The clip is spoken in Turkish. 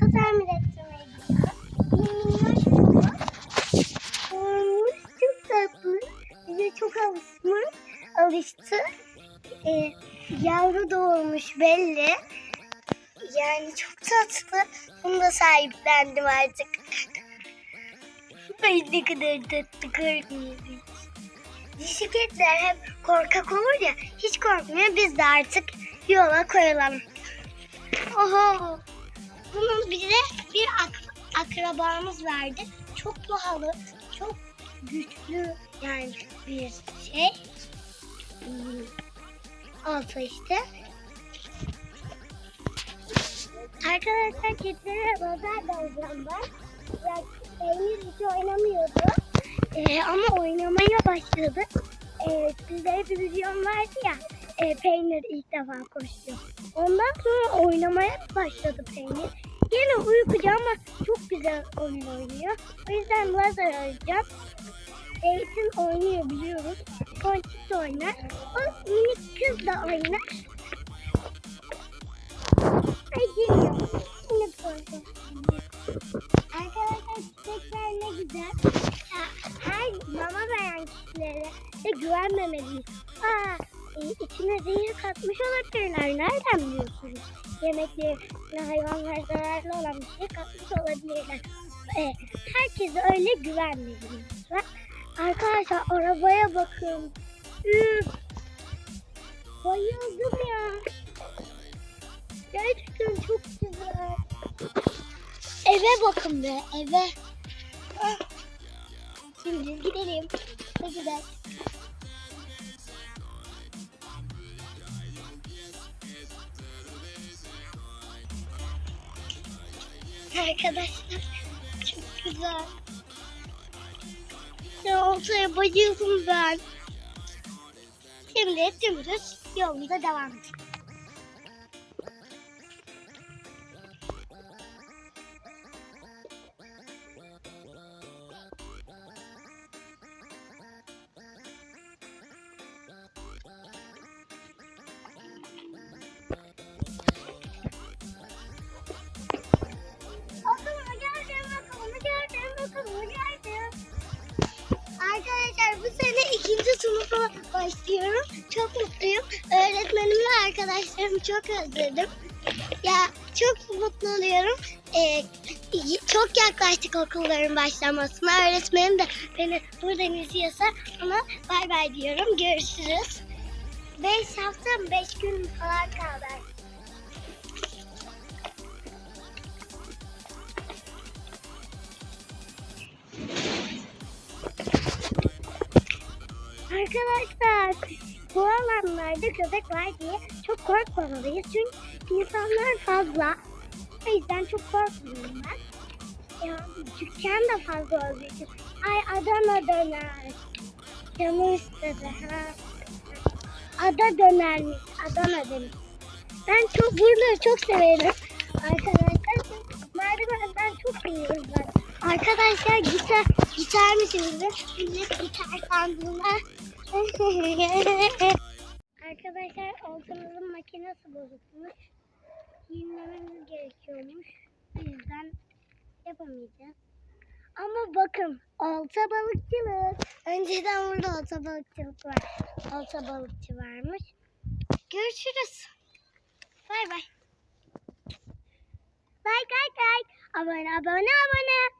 olta tamir ettirmeye gidiyor. Bir minnoş. Olmuş çok tatlı. Bize çok alışmış. Alıştı. Ee, yavru doğurmuş belli. Yani çok tatlı. Bunu da sahiplendim artık. Ay ne kadar tatlı korkmuyoruz. Bisikletler hep korkak olur ya hiç korkmuyor. Biz de artık yola koyulalım. Oho. Akrabamız verdi. Çok pahalı, çok güçlü yani bir şey. Hmm. Altı işte. Arkadaşlar kedilere özel benzeyen var. Ya, Peynir hiç oynamıyordu. Ee, ama oynamaya başladı. Ee, sizlere bir videom vardı ya. E, peynir ilk defa koşuyor. Ondan sonra oynamaya başladı peynir. Yine uykucu ama çok güzel oyun oynuyor. O yüzden lazer arayacağım. Eğitim oynuyor biliyoruz. Ponçik oynar. O minik kız da oynar. Ay geliyor. Yine ponçik. Arkadaşlar çiçekler ne güzel. Her mama veren kişilere de güvenmemeliyiz. Aa, içine zehir katmış olabilirler. Nereden biliyorsunuz? Yemeklerine hayvanlar zararlı olan bir şey katmış olabilirler. E, herkese öyle güvenmeliyiz. lütfen. Arkadaşlar arabaya bakın. Üf. Bayıldım ya. Gerçekten çok güzel. Eve bakın be eve. Ah. Şimdi gidelim. Ne güzel. Arkadaşlar çok güzel. Ya ortaya bayıldım ben. Şimdi dümdüz yolumuza devam edelim. Arkadaşlar bu sene ikinci sınıfa başlıyorum. Çok mutluyum. Öğretmenimle arkadaşlarımı çok özledim. Ya çok mutlu oluyorum. Ee, çok yaklaştık okulların başlamasına. Öğretmenim de beni buradan izliyorsa ona bay bay diyorum. Görüşürüz. Beş hafta beş gün falan kaldı. Arkadaşlar bu alanlarda köpek var diye çok korkmamalıyız. Çünkü insanlar fazla. O yüzden çok korkmuyorum ben. Ya dükkan da fazla olduğu için. Ay Adana döner. Canım istedi. Ha. Ada dönermiş. Adana demiş. Ben çok buraları çok severim. Arkadaşlar merdivenden çok seviyorum ben. Arkadaşlar gitar, gitar seviyorum? Millet gitar sandığına. Arkadaşlar oltamızın makinesi bozukmuş. Yenilememiz gerekiyormuş. O yüzden yapamayacağız. Ama bakın olta balıkçılık. Önceden burada olta balıkçılık var. Olta balıkçı varmış. Görüşürüz. Bay bay. Bay bay bay. Abone abone abone.